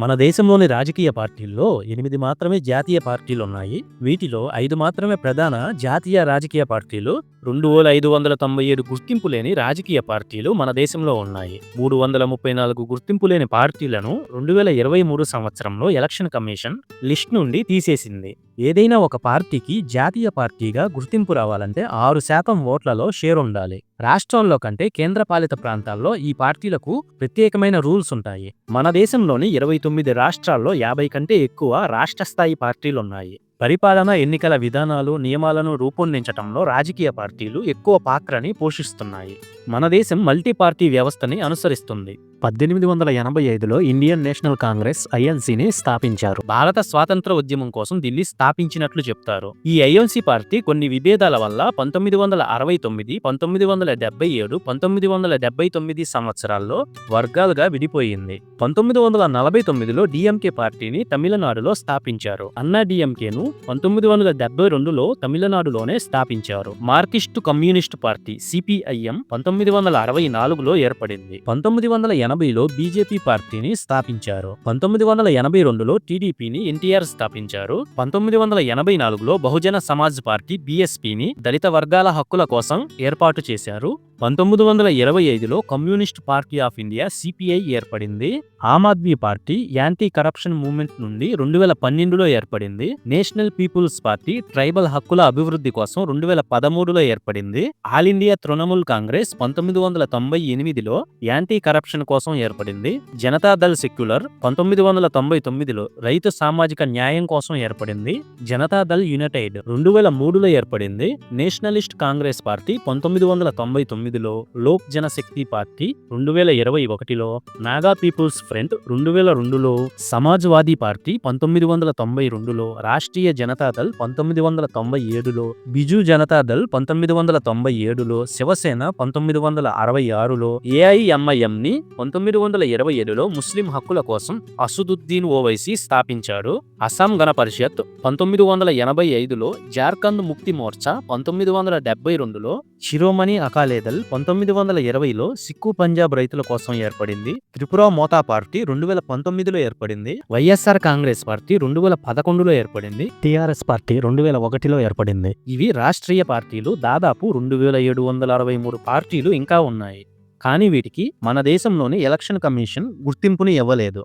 మన దేశంలోని రాజకీయ పార్టీల్లో ఎనిమిది మాత్రమే జాతీయ పార్టీలు ఉన్నాయి. వీటిలో ఐదు మాత్రమే ప్రధాన జాతీయ రాజకీయ పార్టీలు రెండు వేల ఐదు వందల తొంభై ఏడు గుర్తింపు లేని రాజకీయ పార్టీలు మన దేశంలో ఉన్నాయి. మూడు వందల ముప్పై నాలుగు గుర్తింపు లేని పార్టీలను రెండు వేల ఇరవై మూడు సంవత్సరంలో ఎలక్షన్ కమిషన్ లిస్ట్ నుండి తీసేసింది. ఏదైనా ఒక పార్టీకి జాతీయ పార్టీగా గుర్తింపు రావాలంటే ఆరు శాతం ఓట్లలో షేర్ ఉండాలి. రాష్ట్రంలో కంటే కేంద్రపాలిత ప్రాంతాల్లో ఈ పార్టీలకు ప్రత్యేకమైన రూల్స్ ఉంటాయి. మన దేశంలోని ఇరవై తొమ్మిది రాష్ట్రాల్లో యాభై కంటే ఎక్కువ రాష్ట్ర స్థాయి పార్టీలున్నాయి. పరిపాలన ఎన్నికల విధానాలు నియమాలను రూపొందించటంలో రాజకీయ పార్టీలు ఎక్కువ పాత్రని పోషిస్తున్నాయి. మన దేశం మల్టీ పార్టీ వ్యవస్థని అనుసరిస్తుంది. పద్దెనిమిది వందల ఎనభై ఐదులో ఇండియన్ నేషనల్ కాంగ్రెస్ ఐఎన్సీని స్థాపించారు. భారత స్వాతంత్ర ఉద్యమం కోసం దీన్ని స్థాపించినట్లు చెప్తారు. ఈ ఐఎన్సీ పార్టీ కొన్ని విభేదాల వల్ల పంతొమ్మిది వందల అరవై తొమ్మిది పంతొమ్మిది వందల డెబ్బై ఏడు పంతొమ్మిది వందల డెబ్బై తొమ్మిది సంవత్సరాల్లో వర్గాలుగా విడిపోయింది. పంతొమ్మిది వందల నలభై తొమ్మిదిలో డిఎంకే పార్టీని తమిళనాడులో స్థాపించారు. అన్నా డిఎంకేను పంతొమ్మిది వందల డెబ్బై రెండులో తమిళనాడులోనే స్థాపించారు. మార్కిస్టు కమ్యూనిస్టు పార్టీ సిపిఐఎం పంతొమ్మిది వందల అరవై నాలుగులో ఏర్పడింది. పంతొమ్మిది వందల ఎనభైలో బీజేపీ పార్టీని స్థాపించారు. పంతొమ్మిది వందల ఎనభై రెండులో టీడీపీని ఎన్టీఆర్ స్థాపించారు. పంతొమ్మిది వందల ఎనభై నాలుగులో బహుజన సమాజ్ పార్టీ బీఎస్పీని దళిత వర్గాల హక్కుల కోసం ఏర్పాటు చేశారు. పంతొమ్మిది వందల ఇరవై ఐదులో communist party of India CPI ఏర్పడింది. Aam Aadmi party anti corruption movement నుండి రెండు వేల పన్నెండులో ఏర్పడింది. National national people's party tribal హక్కుల అభివృద్ధి కోసం రెండు వేల పదమూడులో ఏర్పడింది. ఆల్ ఇండియా తృణమూల్ కాంగ్రెస్ పంతొమ్మిది వందల తొంభై ఎనిమిదిలో యాంటీ కరప్షన్ కోసం ఏర్పడింది. జనతాదళ్ సెక్యులర్ పంతొమ్మిది వందల తొంభై తొమ్మిదిలో రైతు సామాజిక న్యాయం కోసం ఏర్పడింది. జనతాదళ్ యునైటెడ్ రెండు వేల మూడులో ఏర్పడింది. నేషనలిస్ట్ కాంగ్రెస్ పార్టీ పంతొమ్మిది వందల తొంభై తొమ్మిదిలో లోక్ జనశక్తి పార్టీ రెండు వేల ఇరవై ఒకటిలో నాగా పీపుల్స్ ఫ్రంట్ రెండు వేల రెండులో సమాజ్వాదీ పార్టీ పంతొమ్మిది వందల తొంభై రెండులో రాష్ట్రీయ జనతాదళ్ పంతొమ్మిది వందల తొంభై ఏడులో బిజు జనతాదళ్ పంతొమ్మిది వందల తొంభై ఏడులో శివసేన పంతొమ్మిది వందల అరవై ఆరులో ఏఐఎంఐఎం ని పంతొమ్మిది వందల ఇరవై ఏడులో ముస్లిం హక్కుల కోసం అసుదుద్దీన్ ఓవైసీ స్థాపించారు. అస్సాం గణ పరిషత్ పంతొమ్మిది వందల ఎనభై ఐదులో జార్ఖండ్ ముక్తి మోర్చా పంతొమ్మిది వందల డెబ్బై రెండులో శిరోమణి అకాలేదల్ పంతొమ్మిది వందల ఇరవైలో సిక్కు పంజాబ్ రైతుల కోసం ఏర్పడింది. త్రిపుర మోతా పార్టీ రెండు వేల పంతొమ్మిదిలో ఏర్పడింది. వైఎస్ఆర్ కాంగ్రెస్ పార్టీ రెండు వేల పదకొండులో ఏర్పడింది. టిఆర్ఎస్ పార్టీ రెండు వేల ఒకటిలో ఏర్పడింది. ఇవి రాష్ట్రీయ పార్టీలు దాదాపు రెండు వేల ఏడు వందల అరవై మూడు పార్టీలు ఇంకా ఉన్నాయి. కానీ వీటికి మన దేశంలోని ఎలక్షన్ కమిషన్ గుర్తింపుని ఇవ్వలేదు.